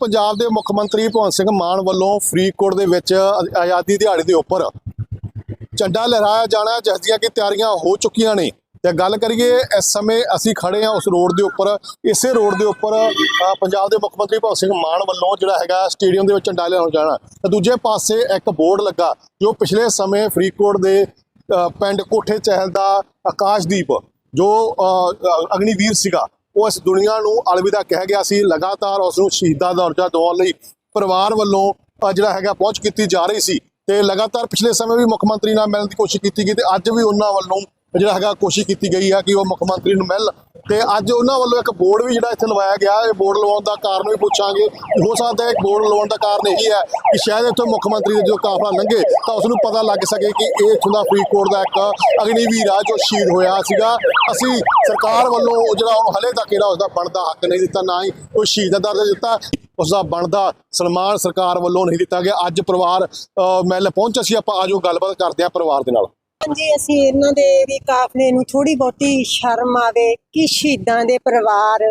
ਪੰਜਾਬ ਦੇ ਮੁੱਖ ਮੰਤਰੀ ਭਗਵੰਤ ਸਿੰਘ ਮਾਨ ਵੱਲੋਂ ਫਰੀਦਕੋਟ ਦੇ ਵਿੱਚ ਆਜ਼ਾਦੀ ਦਿਹਾੜੇ ਦੇ ਉੱਪਰ ਝੰਡਾ ਲਹਿਰਾਇਆ ਜਾਣਾ ਜਿਸ ਦੀਆਂ ਕਿ ਤਿਆਰੀਆਂ ਹੋ ਚੁੱਕੀਆਂ ਨੇ। ਤੇ ਗੱਲ ਕਰੀਏ, ਇਸ ਸਮੇਂ ਅਸੀਂ ਖੜੇ ਹਾਂ ਉਸ ਰੋਡ ਦੇ ਉੱਪਰ। ਇਸੇ ਰੋਡ ਦੇ ਉੱਪਰ ਪੰਜਾਬ ਦੇ ਮੁੱਖ ਮੰਤਰੀ ਭਗਵੰਤ ਸਿੰਘ ਮਾਨ ਵੱਲੋਂ ਜਿਹੜਾ ਹੈਗਾ ਸਟੇਡੀਅਮ ਦੇ ਵਿੱਚ ਝੰਡਾ ਲਹਿਰਾਇਆ ਜਾਣਾ ਤੇ ਦੂਜੇ ਪਾਸੇ ਇੱਕ ਬੋਰਡ ਲੱਗਾ, ਜੋ ਪਿਛਲੇ ਸਮੇਂ ਫਰੀਦਕੋਟ ਦੇ ਪਿੰਡ ਕੋਠੇ ਚਹਿਲ ਦਾ ਆਕਾਸ਼ਦੀਪ, ਜੋ ਅਗਨੀਵੀਰ ਸੀਗਾ। ਉਹ ਇਸ ਦੁਨੀਆ ਨੂੰ ਅਲਵਿਦਾ ਕਹਿ ਗਿਆ ਸੀ, ਲਗਾਤਾਰ ਉਸ ਨੂੰ ਸ਼ਹੀਦਾਂ ਦਾ ਦਰਜਾ ਦਿਵਾਉਣ ਲਈ ਪਰਿਵਾਰ ਵੱਲੋਂ ਜਿਹੜਾ ਹੈਗਾ ਪਹੁੰਚ ਕੀਤੀ ਜਾ ਰਹੀ ਸੀ ਤੇ ਲਗਾਤਾਰ ਪਿਛਲੇ ਸਮੇਂ ਵੀ ਮੁੱਖ ਮੰਤਰੀ ਨਾਲ ਮਿਲਣ ਦੀ ਕੋਸ਼ਿਸ਼ ਕੀਤੀ ਗਈ ਤੇ ਅੱਜ ਵੀ ਉਹਨਾਂ ਵੱਲੋਂ ਜਿਹੜਾ ਹੈਗਾ ਕੋਸ਼ਿਸ਼ ਕੀਤੀ ਗਈ ਹੈ ਕਿ ਉਹ ਮੁੱਖ ਮੰਤਰੀ ਨੂੰ ਮਿਲ ਤੇ ਅੱਜ ਉਹਨਾਂ ਵੱਲੋਂ ਇੱਕ ਬੋਰਡ ਵੀ ਜਿਹੜਾ ਇੱਥੇ ਲਵਾਇਆ ਗਿਆ ਇਹ ਬੋਰਡ ਲਵਾਉਣ ਦਾ ਕਾਰਨ ਵੀ ਪੁੱਛਾਂਗੇ। ਹੋ ਸਕਦਾ ਹੈ ਬੋਰਡ ਲਵਾਉਣ ਦਾ ਕਾਰਨ ਇਹੀ ਹੈ ਕਿ ਸ਼ਾਇਦ ਇੱਥੋਂ ਮੁੱਖ ਮੰਤਰੀ ਦਾ ਜੋ ਕਾਫਲਾ ਲੰਘੇ ਤਾਂ ਉਸ ਨੂੰ ਪਤਾ ਲੱਗ ਸਕੇ ਕਿ ਇਹ ਇੱਥੋਂ ਦਾ ਫਰੀਦਕੋਟ ਦਾ ਇੱਕ ਅਗਨੀਵੀਰ ਆ ਜੋ ਸ਼ਹੀਦ ਹੋਇਆ ਸੀਗਾ। ਅਸੀਂ ਸਰਕਾਰ ਵੱਲੋਂ ਜਿਹੜਾ ਉਹ ਹਲੇ ਤੱਕ ਜਿਹੜਾ ਉਸਦਾ ਬਣਦਾ ਹੱਕ ਨਹੀਂ ਦਿੱਤਾ ਨਾ ਹੀ ਕੋਈ ਸ਼ਹੀਦ ਦਾ ਦਰਜਾ ਦਿੱਤਾ ਉਸ ਦਾ ਬਣਦਾ ਸਨਮਾਨ ਸਰਕਾਰ ਵੱਲੋਂ ਨਹੀਂ ਦਿੱਤਾ ਗਿਆ। ਅੱਜ ਪਰਿਵਾਰ ਅ, ਮਿਲ ਪਹੁੰਚਿਆ ਸੀ ਆਪਾਂ ਆਜੋ ਗੱਲਬਾਤ ਕਰਦੇ ਆ ਪਰਿਵਾਰ ਦੇ ਨਾਲ। ਹਾਂਜੀ, ਅਸੀਂ ਇਹਨਾਂ ਦੇ ਵੀ ਕਾਫਲੇ ਨੂੰ ਥੋੜੀ ਬਹੁਤੀ ਸ਼ਰਮ ਆਵੇ ਕਿ ਸ਼ਹੀਦਾਂ ਦੇ ਪਰਿਵਾਰ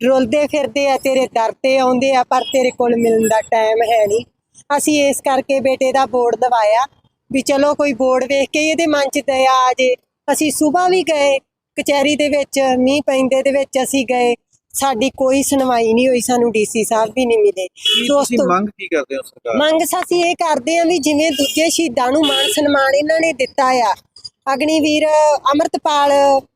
ਰੁਲਦੇ ਫਿਰਦੇ ਆ, ਤੇਰੇ ਦਰ ਤੇ ਆਉਂਦੇ ਆ, ਪਰ ਤੇਰੇ ਕੋਲ ਮਿਲਣ ਦਾ ਟਾਈਮ ਹੈ ਨਹੀਂ। ਅਸੀਂ ਇਸ ਕਰਕੇ ਬੇਟੇ ਦਾ ਬੋਰਡ ਦਵਾਇਆ ਵੀ ਚਲੋ ਕੋਈ ਬੋਰਡ ਵੇਖ ਕੇ ਇਹਦੇ ਮਨ 'ਚ ਦਇਆ ਆ ਜੇ। ਅਸੀਂ ਸਵੇਰ ਵੀ ਗਏ, ਕਚਹਿਰੀ ਦੇ ਵਿੱਚ, ਮੀਂਹ ਪੈਂਦੇ ਦੇ ਵਿੱਚ ਅਸੀਂ ਗਏ। ਸਾਡੀ ਕੋਈ ਸੁਣਵਾਈ ਨਹੀਂ ਹੋਈ ਸਾਨੂੰ ਡੀਸੀ ਸਾਹਿਬ ਵੀ ਨਹੀਂ ਮਿਲੇ। ਤੁਸੀਂ ਮੰਗ ਕੀ ਕਰਦੇ ਹੋ ਸਰਕਾਰ ਮੰਗ ਅਸੀਂ ਇਹ ਕਰਦੇ ਆਂ ਵੀ ਜਿਵੇਂ ਦੂਜੇ ਸ਼ਹੀਦਾਂ ਨੂੰ ਮਾਨ ਸਨਮਾਨ ਇਹਨਾਂ ਨੇ ਦਿੱਤਾ ਆ ਅਗਨੀਵੀਰ ਅਮਰਤਪਾਲ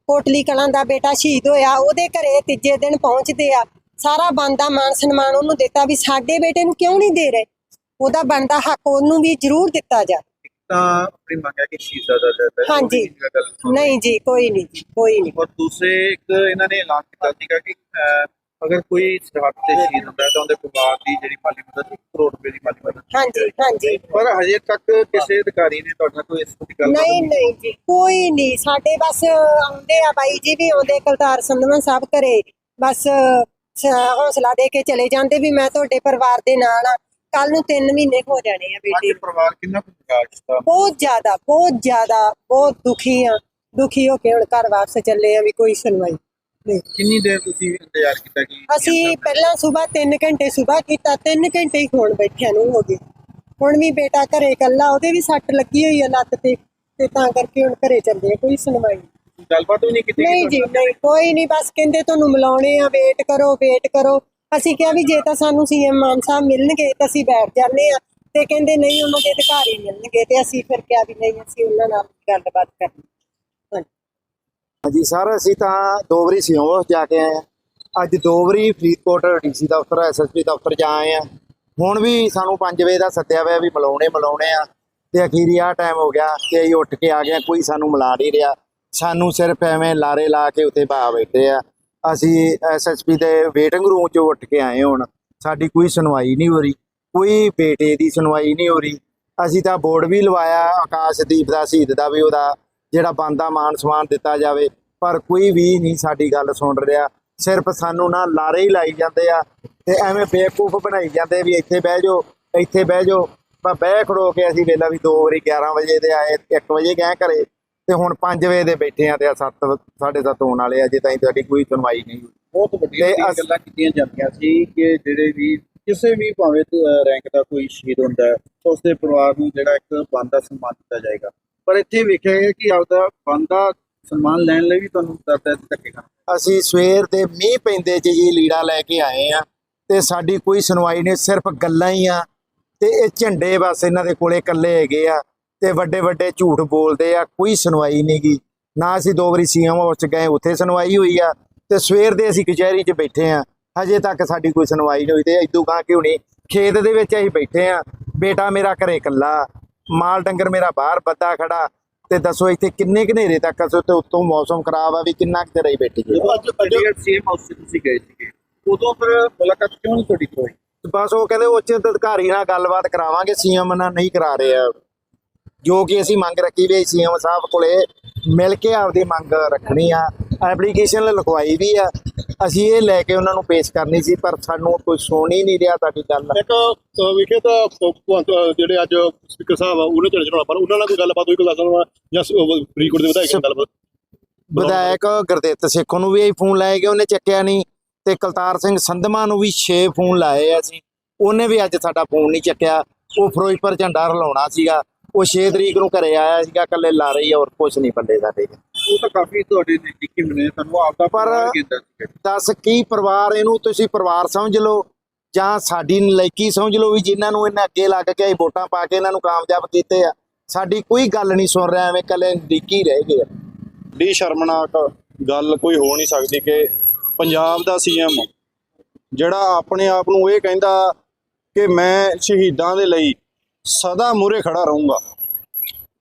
ਕੋਟਲੀ ਕਲਾਂ ਦਾ ਬੇਟਾ ਸ਼ਹੀਦ ਹੋਇਆ ਉਹਦੇ ਘਰੇ ਤੀਜੇ ਦਿਨ ਪਹੁੰਚਦੇ ਆ। ਸਾਰਾ ਬਣਦਾ ਮਾਨ ਸਨਮਾਨ ਉਹਨੂੰ ਦਿੱਤਾ ਵੀ ਸਾਡੇ ਬੇਟੇ ਨੂੰ ਕਿਉਂ ਨਹੀਂ ਦੇ ਰਹੇ? ਉਹਦਾ ਬਣਦਾ ਹੱਕ ਉਹਨੂੰ ਵੀ ਜ਼ਰੂਰ ਦਿੱਤਾ ਜਾ ਤਾਂ ਆਪਣੀ ਮੰਗ ਹੈ ਕਿ ਸ਼ਹੀਦਾਂ ਦਾ ਦਰਦ ਹੈ ਹਾਂਜੀ। ਨਹੀਂ ਜੀ ਕੋਈ ਨਹੀਂ ਜੀ, ਕੋਈ ਨਹੀਂ। ਔਰ ਦੂਸਰੇ ਇੱਕ ਇਹਨਾਂ ਨੇ ਐਲਾਨ ਕੀਤਾ ਸੀਗਾ ਕਿ ਅਹ, ਅਗਰ ਕੋਈ ਸਰਹੱਦ ਤੇ ਸ਼ਹੀਦ ਹੁੰਦਾ ਹੈ ਤਾਂ ਉਹਦੇ ਪਰਿਵਾਰ ਦੀ ਜਿਹੜੀ ਮਾਲੀ ਮਦਦ 1 ਕਰੋੜ ਰੁਪਏ ਦੀ ਮਾਲੀ ਮਦਦ ਕੀਤੀ ਹਾਂਜੀ ਜਾਏਗੀ। ਹਾਂਜੀ। ਪਰ ਹਜੇ ਤੱਕ ਕਿਸੇ ਅਧਿਕਾਰੀ ਨੇ ਤੁਹਾਡੇ ਕੋਈ ਇਸ ਦੀ ਗੱਲ ਨਹੀਂ ਨਹੀਂ ਜੀ ਕੋਈ ਨਹੀਂ। ਸਾਡੇ ਬਸ ਆਉਂਦੇ ਆ ਬਾਈ ਜੀ ਵੀ ਆਉਂਦੇ ਕਲਤਾਰ ਸੰਧਵਾਂ ਸਾਹਿਬ ਘਰੇ। ਬਸ ਸ- ਹੌਸਲਾ ਦੇ ਕੇ ਚਲੇ ਜਾਂਦੇ ਵੀ ਮੈਂ ਤੁਹਾਡੇ ਪਰਿਵਾਰ ਦੇ ਨਾਲ ਆ। ਕੱਲ ਨੂੰ 3 ਮਹੀਨੇ ਹੋ ਜਾਣੇ ਆ ਬੇਟੀ ਅੱਜ। ਪਰਿਵਾਰ ਕਿੰਨਾ ਕੁ ਵਿਕਾਸ ਦਾ ਬਹੁਤ ਜ਼ਿਆਦਾ ਬਹੁਤ ਜ਼ਿਆਦਾ ਬਹੁਤ ਦੁਖੀ ਆ। ਦੁਖੀ ਹੋ ਕੇ ਹੁਣ ਘਰ ਵਾਪਸ ਚੱਲੇ ਆ ਵੀ ਕੋਈ ਸੁਣਵਾਈ ਨਹੀਂ। ਕਿੰਨੀ ਦੇਰ ਤੁਸੀਂ ਇੰਤਜ਼ਾਰ ਕੀਤਾ ਕਿ ਅਸੀਂ ਪਹਿਲਾਂ ਸਵੇਰ 3 ਘੰਟੇ ਸਵੇਰ ਕੀਤਾ 3 ਘੰਟੇ ਹੀ ਹੋਣ ਬੈਠਿਆਂ ਨੂੰ ਹੋ ਗਏ। ਹੁਣ ਵੀ ਬੇਟਾ ਘਰੇ ਇਕੱਲਾ ਉਹਦੇ ਵੀ ਸੱਟ ਲੱਗੀ ਹੋਈ ਆ ਲੱਤ ਤੇ ਤੇ ਤਾਂ ਕਰਕੇ ਹੁਣ ਘਰੇ ਚੱਲੇ ਆ, ਕੋਈ ਸੁਣਵਾਈ ਨਹੀਂ। ਗੱਲਬਾਤ ਵੀ ਨਹੀਂ ਕੀਤੀ ਨਹੀਂ ਜੀ ਨਹੀਂ ਕੋਈ ਨਹੀਂ ਬਸ ਕਹਿੰਦੇ ਤੁਹਾਨੂੰ ਮਿਲਾਉਣੇ ਆ ਵੇਟ ਕਰੋ ਵੇਟ ਕਰੋ। ਅਸੀਂ ਕਿਹਾ ਵੀ ਜੇ ਤਾਂ ਸਾਨੂੰ ਸੀਐਮ ਮਾਨ ਸਾਹਿਬ ਮਿਲਣਗੇ ਤਾਂ ਅਸੀਂ ਬੈਠ ਜਾਂਦੇ ਆ ਤੇ ਕਹਿੰਦੇ ਨਹੀਂ, ਉਹਨਾਂ ਦੇ ਅਧਿਕਾਰੀ ਮਿਲਣਗੇ ਤੇ ਅਸੀਂ ਫਿਰ ਕਿਹਾ ਵੀ ਨਹੀਂ, ਅਸੀਂ ਉਹਨਾਂ ਨਾਲ ਗੱਲਬਾਤ ਕਰਨੀ। ਹਾਂਜੀ। ਸਰ, ਅਸੀਂ ਤਾਂ ਦੋ ਵਾਰੀ ਸਿਓਂ ਜਾ ਕੇ ਆਏ ਆ ਅੱਜ ਦੋ ਵਾਰੀ ਫਰੀਦਕੋਟ ਡੀਸੀ ਦਫ਼ਤਰ ਐਸਐਸਪੀ ਦਫ਼ਤਰ ਜਾ ਆਏ ਆ ਹੁਣ ਵੀ ਸਾਨੂੰ 5 ਵਜੇ ਦਾ ਸੱਦਿਆ ਹੋਇਆ ਵੀ ਮਿਲਾਉਣੇ ਮਿਲਾਉਣੇ ਆ। ਤੇ ਅਖੀਰੀ ਆ ਟਾਈਮ ਹੋ ਗਿਆ ਤੇ ਅਸੀਂ ਉੱਠ ਕੇ ਆ ਗਏ ਕੋਈ ਸਾਨੂੰ ਮਿਲਾ ਨਹੀਂ ਰਿਹਾ। ਸਾਨੂੰ ਸਿਰਫ ਐਵੇਂ ਲਾਰੇ ਲਾ ਕੇ ਉੱਤੇ ਬਾ ਬੈਠੇ ਆ। ਅਸੀਂ ਐਸਐਸਪੀ ਦੇ ਵੇਟਿੰਗ ਰੂਮ 'ਚੋਂ ਉੱਠ ਕੇ ਆਏ ਹੁਣ। ਸਾਡੀ ਕੋਈ ਸੁਣਵਾਈ ਨਹੀਂ ਹੋ ਰਹੀ। ਕੋਈ ਬੇਟੇ ਦੀ ਸੁਣਵਾਈ ਨਹੀਂ ਹੋ ਰਹੀ। ਅਸੀਂ ਤਾਂ ਬੋਰਡ ਵੀ ਲਵਾਇਆ, ਆਕਾਸ਼ਦੀਪ ਦਾ, ਸ਼ਹੀਦ ਦਾ ਵੀ ਉਹਦਾ, ਜਿਹੜਾ ਬੰਦਾ ਮਾਨ ਸਮਾਨ ਦਿੱਤਾ ਜਾਵੇ। ਪਰ ਕੋਈ ਵੀ ਨਹੀਂ ਸਾਡੀ ਗੱਲ ਸੁਣ ਰਿਹਾ। ਸਿਰਫ ਸਾਨੂੰ ਨਾ ਲਾਰੇ ਹੀ ਲਾਈ ਜਾਂਦੇ ਆ ਤੇ ਐਵੇਂ ਬੇਵਕੂਫ ਬਣਾਈ ਜਾਂਦੇ ਵੀ ਇੱਥੇ ਬਹਿ ਜਾਓ, ਇੱਥੇ ਬਹਿ ਜਾਓ। ਪਰ ਬਹਿ ਖੜੋ ਕੇ ਅਸੀਂ ਵੇਲਾ ਵੀ 2 ਵਾਰੀ 11 ਵਜੇ ਦੇ ਆਏ 1 ਵਜੇ ਗਏ ਘਰੇ। ਤੇ ਹੁਣ 5 ਵਜੇ ਦੇ ਬੈਠੇ ਆ ਤੇ 7 7:30 ਹੋਣ ਵਾਲੇ ਆ ਜੇ ਤਾਈਂ ਤੁਹਾਡੀ ਕੋਈ ਸੁਣਵਾਈ ਨਹੀਂ ਹੋਈ। ਬਹੁਤ ਵੱਡੀਆਂ ਤੇ ਵੱਡੀਆਂ ਅਸ- ਗੱਲਾਂ ਕੀਤੀਆਂ ਜਾਂਦੀਆਂ ਸੀ ਕਿ ਜਿਹੜੇ ਵੀ ਕਿਸੇ ਵੀ ਭਾਵੇਂ ਅਹ, ਰੈਂਕ ਦਾ ਕੋਈ ਸ਼ਹੀਦ ਹੁੰਦਾ ਹੈ ਤਾਂ ਉਸਦੇ ਪਰਿਵਾਰ ਨੂੰ ਜਿਹੜਾ ਇੱਕ ਬੰਦਾ ਸਨਮਾਨ ਦਿੱਤਾ ਜਾਏਗਾ। ਪਰ ਇੱਥੇ ਵੇਖਿਆ ਗਿਆ ਕਿ ਆਪਦਾ ਬੰਦਾ ਸਨਮਾਨ ਲੈਣ ਲਈ ਵੀ ਤੁਹਾਨੂੰ ਦਰਦ ਧੱਕੇ ਖਾਣੇ ਅਸੀਂ ਸਵੇਰ ਦੇ ਮੀਂਹ ਪੈਂਦੇ ਚ ਜੀ ਲੀੜਾ ਲੈ ਕੇ ਆਏ ਆ ਤੇ ਸਾਡੀ ਕੋਈ ਸੁਣਵਾਈ ਨਹੀਂ ਸਿਰਫ ਗੱਲਾਂ ਹੀ ਆ। ਤੇ ਇਹ ਝੰਡੇ ਬਸ ਇਹਨਾਂ ਦੇ ਕੋਲੇ ਇਕੱਲੇ ਹੈਗੇ ਆ। ਤੇ ਵੱਡੇ ਵੱਡੇ ਝੂਠ ਬੋਲਦੇ ਆ ਕੋਈ ਸੁਣਵਾਈ ਨਹੀਂਗੀ ਨਾ ਅਸੀਂ ਦੋ ਵਾਰੀ ਸੀਐਮ ਹਾਊਸ ਚ ਗਏ ਉੱਥੇ ਸੁਣਵਾਈ ਹੋਈ ਆ ਤੇ ਸਵੇਰ ਦੇ ਅਸੀਂ ਕਚਹਿਰੀ 'ਚ ਬੈਠੇ ਆ। ਹਜੇ ਤੱਕ ਸਾਡੀ ਕੋਈ ਸੁਣਵਾਈ ਨਹੀਂ ਹੋਈ ਤੇ ਇਦੋਂ ਗਾਂ ਕਿਉਂ ਨਹੀਂ? ਖੇਤ ਦੇ ਵਿੱਚ ਅਸੀਂ ਬੈਠੇ ਆ। ਬੇਟਾ ਮੇਰਾ ਘਰੇ ਇਕੱਲਾ ਮਾਲ ਡੰਗਰ ਮੇਰਾ ਬਾਹਰ ਬੱਦਾ ਖੜਾ ਤੇ ਦੱਸੋ ਇੱਥੇ ਕਿੰਨੇ ਘਨੇਰੇ ਤੱਕ ਅਸੀਂ ਤੇ ਉੱਤੋਂ ਮੌਸਮ ਖਰਾਬ ਆ ਵੀ ਕਿੰਨਾ ਕੁ ਅਸੀਂ ਬੈਠੇ ਜੀ ਜਦੋਂ ਅੱਜ ਚੰਡੀਗੜ੍ਹ ਸੀਐਮ ਹਾਊਸ 'ਚ ਤੁਸੀਂ ਗਏ ਸੀਗੇ ਉਦੋਂ ਫਿਰ ਮੁਲਾਕਾਤ ਕਿਉਂ ਨਹੀਂ ਤੁਹਾਡੀ ਹੋਈ? ਬਸ ਉਹ ਕਹਿੰਦੇ ਉੱਚ ਅਧਿਕਾਰੀ ਨਾਲ ਗੱਲਬਾਤ ਕਰਾਵਾਂਗੇ ਸੀਐਮ ਨਾਲ ਨਹੀਂ ਕਰਾ ਰਹੇ ਆ। ਜੋ ਕਿ ਅਸੀਂ ਮੰਗ ਰੱਖੀ ਵੀ ਸੀਐਮ ਸਾਹਿਬ ਕੋਲੇ ਮਿਲ ਕੇ ਆਪਦੀ ਮੰਗ ਰੱਖਣੀ ਆ। ਐਪਲੀਕੇਸ਼ਨ ਲਿਖਵਾਈ ਵੀ ਆ। ਅਸੀਂ ਇਹ ਲੈ ਕੇ ਉਹਨਾਂ ਨੂੰ ਪੇਸ਼ ਕਰਨੀ ਸੀ ਪਰ ਸਾਨੂੰ ਕੋਈ ਸੁਣ ਹੀ ਨਹੀਂ ਰਿਹਾ ਤੁਹਾਡੀ ਗੱਲ। ਇੱਕ ਵਿਖੇ ਤਾਂ ਭਗਵੰਤ ਜਿਹੜੇ ਅੱਜ ਸਪੀਕਰ ਸਾਹਿਬ ਆ ਉਹਨੇ ਚੜੇ ਚੜਾਉਣਾ ਪਰ ਉਹਨਾਂ ਨਾਲ ਕੋਈ ਗੱਲਬਾਤ ਹੋਈ ਕੋਈ ਦੱਸ ਦੇਣਾ ਜਾਂ ਸ- ਫਰੀਦਕੋਟ ਦੇ ਵਿਧਾਇਕ ਨਾਲ ਗੱਲਬਾਤ? ਵਿਧਾਇਕ ਗੁਰਦਿੱਤ ਸੇਖੋਂ ਨੂੰ ਵੀ ਅਸੀਂ ਫੋਨ ਲਾਏ ਗਏ ਉਹਨੇ ਚੱਕਿਆ ਨਹੀਂ ਤੇ ਕਲਤਾਰ ਸਿੰਘ ਸੰਧਮਾ ਨੂੰ ਵੀ 6 ਫੋਨ ਲਾਏ ਆ ਅਸੀਂ। ਉਹਨੇ ਵੀ ਅੱਜ ਸਾਡਾ ਫੋਨ ਨਹੀਂ ਚੱਕਿਆ। ਉਹ ਫਿਰੋਜ਼ਪੁਰ ਝੰਡਾ ਹਲਾਉਣਾ ਸੀਗਾ। ਉਹ 6 ਤਰੀਕ ਨੂੰ ਘਰੇ ਆਇਆ ਸੀਗਾ ਕੱਲੇ ਲਾ ਰਹੀ ਔਰ ਕੁਝ ਨਹੀਂ ਪੱਲੇ ਸਾਡੇ ਉਹ ਤਾਂ ਕਾਫੀ ਤੁਹਾਡੇ ਨਜ਼ਦੀਕੀ ਬਣੇ ਤੁਹਾਨੂੰ ਪਰ- ਪਰਿਵਾਰ ਕਹਿੰਦਾ ਸੀ ਦੱਸ ਕੀ ਪਰਿਵਾਰ ਇਹਨੂੰ ਤੁਸੀਂ ਪਰਿਵਾਰ ਸਮਝ ਲਓ ਜਾਂ ਸਾਡੀ ਨਲਾਇਕੀ ਸਮਝ ਲਓ ਵੀ ਜਿਨ੍ਹਾਂ ਨੂੰ ਇਹਨਾਂ ਅੱਗੇ ਲੱਗ ਕੇ ਵੋਟਾਂ ਪਾ ਕੇ ਇਹਨਾਂ ਨੂੰ ਕਾਮਯਾਬ ਕੀਤੇ ਆ। ਸਾਡੀ ਕੋਈ ਗੱਲ ਨਹੀਂ ਸੁਣ ਰਿਹਾ ਐਵੇਂ ਕੱਲੇ ਨਜ਼ਦੀਕੀ ਰਹਿ ਗਏ ਆ। ਦੀ ਸ਼ਰਮਨਾਕ ਗੱਲ ਕੋਈ ਹੋ ਨਹੀਂ ਸਕਦੀ ਕਿ ਪੰਜਾਬ ਦਾ ਸੀਐਮ ਜਿਹੜਾ ਆਪਣੇ ਆਪ ਨੂੰ ਇਹ ਕਹਿੰਦਾ ਕਿ ਮੈਂ ਸ਼ਹੀਦਾਂ ਦੇ ਲਈ ਸਦਾ ਮੂਹਰੇ ਖੜਾ ਰਹੂੰਗਾ।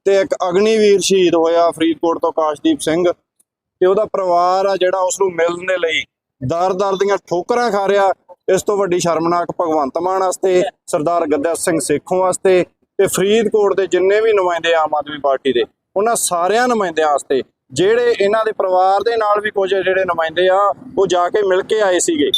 ਤੇ ਇੱਕ ਅਗਨੀਵੀਰ ਸ਼ਹੀਦ ਹੋਇਆ ਫਰੀਦਕੋਟ ਤੋਂ ਕਾਸ਼ਦੀਪ ਸਿੰਘ ਤੇ ਉਹਦਾ ਪਰਿਵਾਰ ਆ ਜਿਹੜਾ ਉਸ ਨੂੰ ਮਿਲਣ ਦੇ ਲਈ ਦਰ-ਦਰ ਦੀਆਂ ਠੋਕਰਾਂ ਖਾ ਰਿਹਾ। ਇਸ ਤੋਂ ਵੱਡੀ ਸ਼ਰਮਨਾਕ ਭਗਵੰਤ ਮਾਨ ਵਾਸਤੇ, ਸਰਦਾਰ ਗੱਦਾ ਸਿੰਘ ਸੇਖੋਂ ਵਾਸਤੇ ਤੇ ਫਰੀਦਕੋਟ ਦੇ ਜਿੰਨੇ ਵੀ ਨੁਮਾਇੰਦੇ ਆਮ ਆਦਮੀ ਪਾਰਟੀ ਦੇ, ਉਹਨਾਂ ਸਾਰਿਆਂ ਨੁਮਾਇੰਦਿਆਂ ਵਾਸਤੇ ਜਿਹੜੇ ਇਹਨਾਂ ਦੇ ਪਰਿਵਾਰ ਦੇ ਨਾਲ ਵੀ ਕੁਝ ਜਿਹੜੇ ਨੁਮਾਇੰਦੇ ਆ, ਉਹ ਜਾ ਕੇ ਮਿਲ ਕੇ ਆਏ ਸੀਗੇ।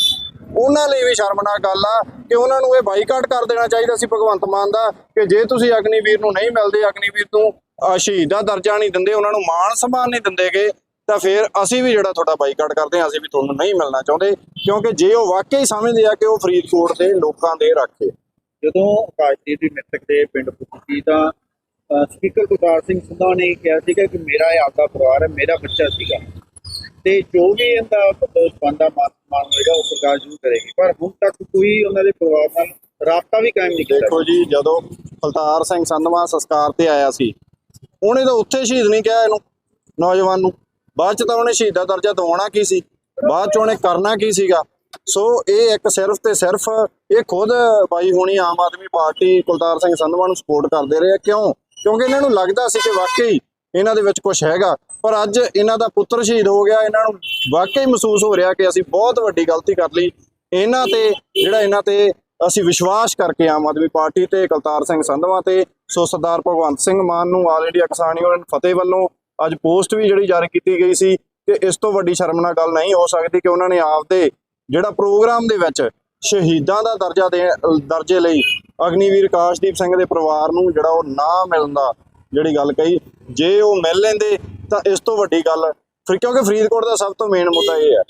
ਉਹਨਾਂ ਲਈ ਵੀ ਸ਼ਰਮਨਾਕ ਗੱਲ ਆ ਕਿ ਉਹਨਾਂ ਨੂੰ ਇਹ ਬਾਈਕਾਟ ਕਰ ਦੇਣਾ ਚਾਹੀਦਾ ਸੀ ਭਗਵੰਤ ਮਾਨ ਦਾ ਕਿ ਜੇ ਤੁਸੀਂ ਅਗਨੀਵੀਰ ਨੂੰ ਨਹੀਂ ਮਿਲਦੇ, ਅਗਨੀਵੀਰ ਨੂੰ ਸ਼ਹੀਦਾਂ ਦਰਜਾ ਨਹੀਂ ਦਿੰਦੇ, ਉਹਨਾਂ ਨੂੰ ਮਾਣ ਸਨਮਾਨ ਨਹੀਂ ਦਿੰਦੇਗੇ, ਤਾਂ ਫਿਰ ਅਸੀਂ ਵੀ ਜਿਹੜਾ ਤੁਹਾਡਾ ਬਾਈਕਾਟ ਕਰਦੇ ਹਾਂ, ਅਸੀਂ ਵੀ ਤੁਹਾਨੂੰ ਨਹੀਂ ਮਿਲਣਾ ਚਾਹੁੰਦੇ, ਕਿਉਂਕਿ ਜੇ ਉਹ ਵਾਕਈ ਸਮਝਦੇ ਆ ਕਿ ਉਹ ਫਰੀਦਕੋਟ ਦੇ ਲੋਕਾਂ ਦੇ ਰਾਖੇ। ਜਦੋਂ ਆਕਾਸ਼ਦੀਪ ਦੀ ਮ੍ਰਿਤਕ ਦੇ ਪਿੰਡ ਪੁੱਜੀ ਤਾਂ ਸਪੀਕਰ ਗੁਰਦਾਰ ਸਿੰਘ ਸੰਧਾ ਨੇ ਕਿਹਾ ਸੀਗਾ ਕਿ ਮੇਰਾ ਇਹ ਆਪਦਾ ਪਰਿਵਾਰ ਹੈ, ਮੇਰਾ ਬੱਚਾ ਸੀਗਾ। ਤੇ ਜੋ ਵੀ ਇਹਦਾ ਬੰਦਾ ਮਾਨ ਹੋਏਗਾ, ਉਹ ਸਰਕਾਰ ਜ਼ਰੂਰ ਕਰੇਗੀ। ਪਰ ਹੁਣ ਤੱਕ ਕੋਈ ਉਹਨਾਂ ਦੇ ਪਰਿਵਾਰ ਨਾਲ ਰਾਬਤਾ ਵੀ ਕਾਇਮ ਨਹੀਂ ਕੀਤਾ। ਦੇਖੋ ਜੀ, ਜਦੋਂ ਫਲਤਾਰ ਸਿੰਘ ਸੰਧਵਾ ਸੰਸਕਾਰ ਤੇ ਆਇਆ ਸੀ ਉਹਨੇ ਤਾਂ ਉੱਥੇ ਸ਼ਹੀਦ ਨਹੀਂ ਕਿਹਾ ਇਹਨੂੰ, ਨੌਜਵਾਨ ਨੂੰ। ਬਾਅਦ ਚ ਤਾਂ ਉਹਨੇ ਸ਼ਹੀਦ ਦਾ ਦਰਜਾ ਦਿਵਾਉਣਾ ਕੀ ਸੀ? ਬਾਅਦ ਚ ਉਹਨੇ ਕਰਨਾ ਕੀ ਸੀਗਾ? ਸੋ ਇਹ ਇੱਕ ਸਿਰਫ ਤੇ ਸਿਰਫ ਇਹ ਖੁਦ ਬਾਈ ਹੋਣੀ ਆਮ ਆਦਮੀ ਪਾਰਟੀ ਕੁਲਤਾਰ ਸਿੰਘ ਸੰਧਵਾ ਨੂੰ ਸਪੋਰਟ ਕਰਦੇ ਰਹੇ ਕਿਉਂ? ਕਿਉਂਕਿ ਇਹਨਾਂ ਨੂੰ ਲੱਗਦਾ ਸੀ ਕਿ ਵਾਕਈ ਇਹਨਾਂ ਦੇ ਵਿੱਚ ਕੁਝ ਹੈਗਾ। ਪਰ ਅੱਜ ਇਹਨਾਂ ਦਾ ਪੁੱਤਰ ਸ਼ਹੀਦ ਹੋ ਗਿਆ, ਇਹਨਾਂ ਨੂੰ ਵਾਕਈ ਮਹਿਸੂਸ ਹੋ ਰਿਹਾ ਕਿ ਅਸੀਂ ਬਹੁਤ ਵੱਡੀ ਗਲਤੀ ਕਰ ਲਈ। ਇਹਨਾਂ ਤੇ, ਜਿਹੜਾ ਇਹਨਾਂ ਤੇ ਅਸੀਂ ਵਿਸ਼ਵਾਸ ਕਰਕੇ ਆਮ ਆਦਮੀ ਪਾਰਟੀ ਤੇ ਕਲਤਾਰ ਸਿੰਘ ਸੰਧਵਾ ਤੇ, ਸੋ ਸਰਦਾਰ ਭਗਵੰਤ ਸਿੰਘ ਮਾਨ ਨੂੰ ਆਲ ਇੰਡੀਆ ਕਿਸਾਨ ਯੂਨੀਅਨ ਫਤਿਹ ਵੱਲੋਂ ਅੱਜ ਪੋਸਟ ਵੀ ਜਿਹੜੀ ਜਾਰੀ ਕੀਤੀ ਗਈ ਸੀ ਕਿ ਇਸ ਤੋਂ ਵੱਡੀ ਸ਼ਰਮਨਾਕ ਗੱਲ ਨਹੀਂ ਹੋ ਸਕਦੀ ਕਿ ਉਹਨਾਂ ਨੇ ਆਪਦੇ ਜਿਹੜਾ ਪ੍ਰੋਗਰਾਮ ਦੇ ਵਿੱਚ ਸ਼ਹੀਦਾਂ ਦਾ ਦਰਜਾ ਦੇ, ਦਰਜੇ ਲਈ ਅਗਨੀਵੀਰ ਕਾਸ਼ਦੀਪ ਸਿੰਘ ਦੇ ਪਰਿਵਾਰ ਨੂੰ ਜਿਹੜਾ ਉਹ ਨਾ ਮਿਲਣ ਦਾ ਜਿਹੜੀ ਗੱਲ ਕਹੀ, ਜੇ ਉਹ ਮਿਲ ਲੈਂਦੇ ਤਾਂ ਇਸ ਤੋਂ ਵੱਡੀ ਗੱਲ ਫਿਰ ਕਿਉਂਕਿ ਫਰੀਦਕੋਟ ਦਾ ਸਭ ਤੋਂ ਮੇਨ ਮੁੱਦਾ ਇਹ ਹੈ।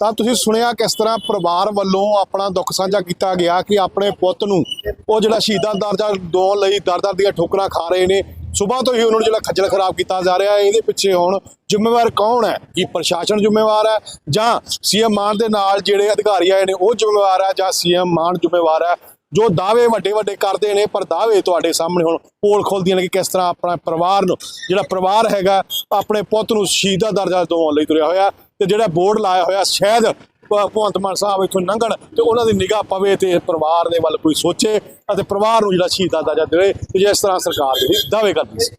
ਤਾਂ ਤੁਸੀਂ ਸੁਣਿਆ ਕਿਸ ਤਰ੍ਹਾਂ ਪਰਿਵਾਰ ਵੱਲੋਂ ਆਪਣਾ ਦੁੱਖ ਸਾਂਝਾ ਕੀਤਾ ਗਿਆ ਕਿ ਆਪਣੇ ਪੁੱਤ ਨੂੰ ਉਹ ਜਿਹੜਾ ਸ਼ਹੀਦਾਂ ਦਾ ਦਰਜਾ ਦੋਣ ਲਈ ਦਰ-ਦਰ ਦੀਆਂ ਠੋਕਰਾਂ ਖਾ ਰਹੇ ਨੇ, ਸਵੇਰ ਤੋਂ ਹੀ ਉਹਨਾਂ ਨੂੰ ਜਿਹੜਾ ਖੱਜਲ ਖਰਾਬ ਕੀਤਾ ਜਾ ਰਿਹਾ ਹੈ। ਇਹਦੇ ਪਿੱਛੇ ਹੁਣ ਜ਼ਿੰਮੇਵਾਰ ਕੌਣ ਹੈ? ਕੀ ਪ੍ਰਸ਼ਾਸਨ ਜ਼ਿੰਮੇਵਾਰ ਹੈ ਜਾਂ ਸੀਐਮ ਮਾਨ ਦੇ ਨਾਲ ਜਿਹੜੇ ਅਧਿਕਾਰੀ ਆਏ ਨੇ, ਉਹ ਜ਼ਿੰਮੇਵਾਰ ਹੈ ਜਾਂ ਸੀਐਮ ਮਾਨ ਜ਼ਿੰਮੇਵਾਰ ਹੈ? ਜੋ ਦਾਅਵੇ ਵੱਡੇ ਵੱਡੇ ਕਰਦੇ ਨੇ, ਪਰ ਦਾਅਵੇ ਤੁਹਾਡੇ ਸਾਹਮਣੇ ਹੁਣ ਪੋਲ ਖੋਲਦੀਆਂ ਨੇ ਕਿ ਕਿਸ ਤਰ੍ਹਾਂ ਆਪਣਾ ਪਰਿਵਾਰ ਨੂੰ, ਜਿਹੜਾ ਪਰਿਵਾਰ ਹੈਗਾ, ਆਪਣੇ ਪੁੱਤ ਨੂੰ ਸ਼ਹੀਦ ਦਾ ਦਰਜਾ ਦਿਵਾਉਣ ਲਈ ਤੁਰਿਆ ਹੋਇਆ ਤੇ ਜਿਹੜਾ ਬੋਰਡ ਲਾਇਆ ਹੋਇਆ ਸ਼ਾਇਦ ਭਗਵੰਤ ਮਾਨ ਸਾਹਿਬ ਇੱਥੋਂ ਲੰਘਣ ਤੇ ਉਹਨਾਂ ਦੀ ਨਿਗਾਹ ਪਵੇ ਤੇ ਪਰਿਵਾਰ ਦੇ ਵੱਲ ਕੋਈ ਸੋਚੇ ਅਤੇ ਪਰਿਵਾਰ ਨੂੰ ਜਿਹੜਾ ਸ਼ਹੀਦ ਦਾ ਦਰਜਾ ਦੇਵੇ ਤੇ ਜਿਸ ਤਰ੍ਹਾਂ ਸਰਕਾਰ ਜਿਹੜੀ ਦਾਅਵੇ ਕਰਦੀ ਸੀ।